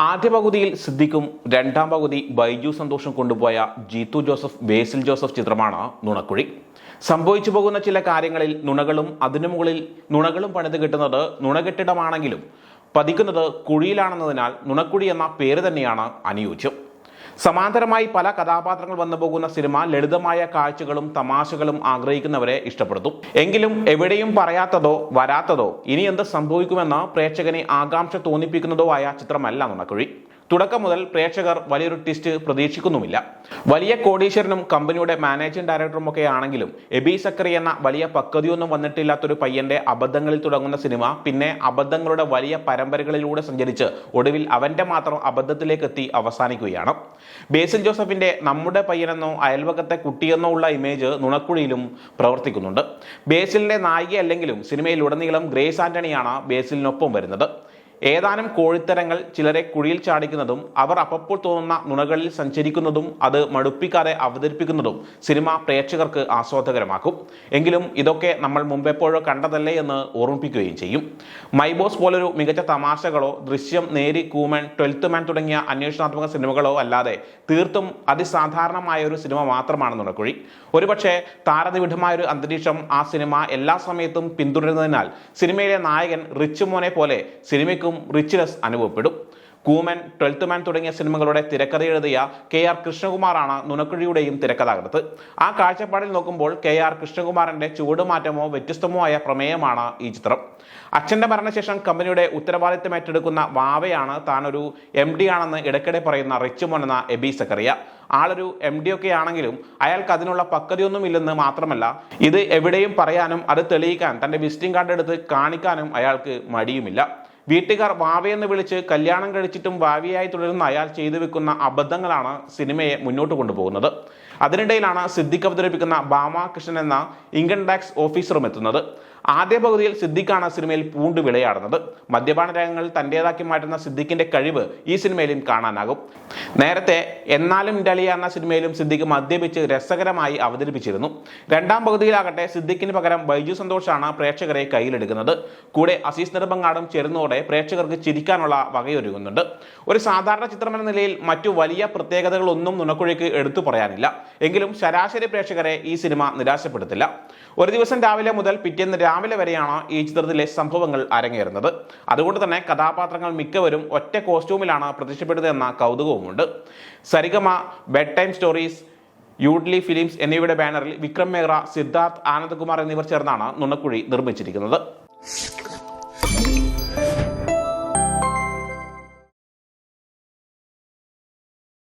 ആദ്യ പകുതിയിൽ സിദ്ദിഖും രണ്ടാം പകുതി ബൈജു സന്തോഷം കൊണ്ടുപോയ ജീത്തു ജോസഫ് ബേസിൽ ജോസഫ് ചിത്രമാണ് നുണക്കുഴി. സംഭവിച്ചു പോകുന്ന ചില കാര്യങ്ങളിൽ നുണകളും അതിനു മുകളിൽ നുണകളും പണിത് കിട്ടുന്നത് നുണകെട്ടിടമാണെങ്കിലും പതിക്കുന്നത് കുഴിയിലാണെന്നതിനാൽ നുണക്കുഴി എന്ന പേര് തന്നെയാണ് അനുയോജ്യം. സമാന്തരമായി പല കഥാപാത്രങ്ങൾ വന്നു പോകുന്ന സിനിമ ലളിതമായ കാഴ്ചകളും തമാശകളും ആഗ്രഹിക്കുന്നവരെ ഇഷ്ടപ്പെടുത്തും എങ്കിലും എവിടെയും പറയാത്തതോ വരാത്തതോ ഇനി എന്ത് സംഭവിക്കുമെന്ന് പ്രേക്ഷകനെ ആകാംക്ഷ തോന്നിപ്പിക്കുന്നതോ ആയ ചിത്രമല്ല നുണക്കുഴി. തുടക്കം മുതൽ പ്രേക്ഷകർ വലിയൊരു ട്വിസ്റ്റ് പ്രതീക്ഷിക്കുന്നുമില്ല. വലിയ കോടീശ്വരനും കമ്പനിയുടെ മാനേജിംഗ് ഡയറക്ടറും ഒക്കെ ആണെങ്കിലും എബി സക്കറി എന്ന വലിയ പക്വതയൊന്നും വന്നിട്ടില്ലാത്തൊരു പയ്യന്റെ അബദ്ധങ്ങളിൽ തുടങ്ങുന്ന സിനിമ പിന്നെ അബദ്ധങ്ങളുടെ വലിയ പരമ്പരകളിലൂടെ സഞ്ചരിച്ച് ഒടുവിൽ അവന്റെ മാത്രം അബദ്ധത്തിലേക്ക് എത്തി അവസാനിക്കുകയാണ്. ബേസിൽ ജോസഫിന്റെ നമ്മുടെ പയ്യനെന്നോ അയൽവക്കത്തെ കുട്ടിയെന്നോ ഉള്ള ഇമേജ് നുണക്കുഴിയിലും പ്രവർത്തിക്കുന്നുണ്ട്. ബേസിലിന്റെ നായികയല്ലെങ്കിലും സിനിമയിലുടനീളം ഗ്രേസ് ആന്റണിയാണ് ബേസിലിനൊപ്പം വരുന്നത്. ഏതാനും കോഴിത്തരങ്ങൾ ചിലരെ കുഴിയിൽ ചാടിക്കുന്നതും അവർ അപ്പപ്പോൾ തോന്നുന്ന നുണകളിൽ സഞ്ചരിക്കുന്നതും അത് മടുപ്പിക്കാതെ അവതരിപ്പിക്കുന്നതും സിനിമ പ്രേക്ഷകർക്ക് ആസ്വാദകരമാക്കും. എങ്കിലും ഇതൊക്കെ നമ്മൾ മുമ്പെപ്പോഴോ കണ്ടതല്ലേ എന്ന് ഓർമ്മിപ്പിക്കുകയും ചെയ്യും. മൈബോസ് പോലൊരു മികച്ച തമാശകളോ ദൃശ്യം നേരി കൂമൻ ട്വൽത്ത് മാൻ തുടങ്ങിയ അന്വേഷണാത്മക സിനിമകളോ അല്ലാതെ തീർത്തും അതിസാധാരണമായ ഒരു സിനിമ മാത്രമാണ് നുണക്കുഴി. ഒരുപക്ഷെ താരനിബിഡമായ ഒരു അന്തരീക്ഷം ആ സിനിമ എല്ലാ സമയത്തും പിന്തുടരുന്നതിനാൽ സിനിമയിലെ നായകൻ റിച്ച് മോനെ പോലെ സിനിമയ്ക്കും റിച്ച്നെസ് അനുഭവപ്പെടും. കൂമൻ ട്വൽത്ത് മാൻ തുടങ്ങിയ സിനിമകളുടെ തിരക്കഥ എഴുതിയ കെ ആർ കൃഷ്ണകുമാറാണ് നുണക്കുഴിയുടെയും തിരക്കഥാകൃത്ത്. ആ കാഴ്ചപ്പാടിൽ നോക്കുമ്പോൾ കെ ആർ കൃഷ്ണകുമാറിന്റെ ചൂടുമാറ്റമോ വ്യത്യസ്തമോ ആയ പ്രമേയമാണ് ഈ ചിത്രം. അച്ഛന്റെ മരണശേഷം കമ്പനിയുടെ ഉത്തരവാദിത്തം ഏറ്റെടുക്കുന്ന വാവയാണ് താനൊരു എം ഡി ആണെന്ന് ഇടയ്ക്കിടെ പറയുന്ന റിച്ചുമോൻ എന്ന എബി സക്കറിയ. ആളൊരു എം ഡി ഒക്കെ ആണെങ്കിലും അയാൾക്ക് അതിനുള്ള പക്വതയൊന്നും ഇല്ലെന്ന് മാത്രമല്ല ഇത് എവിടെയും പറയാനും അത് തെളിയിക്കാൻ തന്റെ വിസിറ്റിംഗ് കാർഡ് എടുത്ത് കാണിക്കാനും അയാൾക്ക് മടിയുമില്ല. വീട്ടുകാർ വാവയെന്ന് വിളിച്ച് കല്യാണം കഴിച്ചിട്ടും വാവിയായി തുടരുന്ന അയാൾ ചെയ്തു വെക്കുന്ന അബദ്ധങ്ങളാണ് സിനിമയെ മുന്നോട്ട് കൊണ്ടുപോകുന്നത്. അതിനിടയിലാണ് സിദ്ദിഖ് അവതരിപ്പിക്കുന്ന ബാമാകൃഷ്ണൻ എന്ന ഇൻകം ടാക്സ് ഓഫീസറും എത്തുന്നത്. ആദ്യ പകുതിയിൽ സിദ്ദിഖാണ് സിനിമയിൽ പൂണ്ട് വിളയാടുന്നത്. മദ്യപാന രംഗങ്ങൾ തന്റെതാക്കി മാറ്റുന്ന സിദ്ദിഖിന്റെ കഴിവ് ഈ സിനിമയിലും കാണാനാകും. നേരത്തെ എന്നാലും ഡലിയ എന്ന സിനിമയിലും സിദ്ദിഖ് മദ്യപിച്ച് രസകരമായി അവതരിപ്പിച്ചിരുന്നു. രണ്ടാം പകുതിയിലാകട്ടെ സിദ്ദിഖിന് പകരം ബൈജു സന്തോഷാണ് പ്രേക്ഷകരെ കയ്യിലെടുക്കുന്നത്. കൂടെ അസീസ് നിർബങ്ങാടും ചേരുന്നതോടെ പ്രേക്ഷകർക്ക് ചിരിക്കാനുള്ള വകയൊരുങ്ങുന്നുണ്ട്. ഒരു സാധാരണ ചിത്രമെന്ന നിലയിൽ മറ്റു വലിയ പ്രത്യേകതകളൊന്നും നുണക്കുഴിക്ക് എടുത്തു പറയാനില്ല. എങ്കിലും ശരാശരി പ്രേക്ഷകരെ ഈ സിനിമ നിരാശപ്പെടുത്തില്ല. ഒരു ദിവസം രാവിലെ മുതൽ പിറ്റേന്ന് രാവിലെ വരെയാണ് ഈ ചിത്രത്തിലെ സംഭവങ്ങൾ അരങ്ങേറുന്നത്. അതുകൊണ്ട് തന്നെ കഥാപാത്രങ്ങൾ മിക്കവരും ഒറ്റ കോസ്റ്റ്യൂമിലാണ് പ്രത്യക്ഷപ്പെടുന്നതെന്ന കൗതുകവുമുണ്ട്. Saregama bed time stories Yoodlee Films എന്നിവയുടെ ബാനറിൽ വിക്രം മേഹ്റ സിദ്ധാർത്ഥ് ആനന്ദ്കുമാർ എന്നിവർ ചേർന്നാണ് നുണക്കുഴി നിർമ്മിച്ചിരിക്കുന്നത്.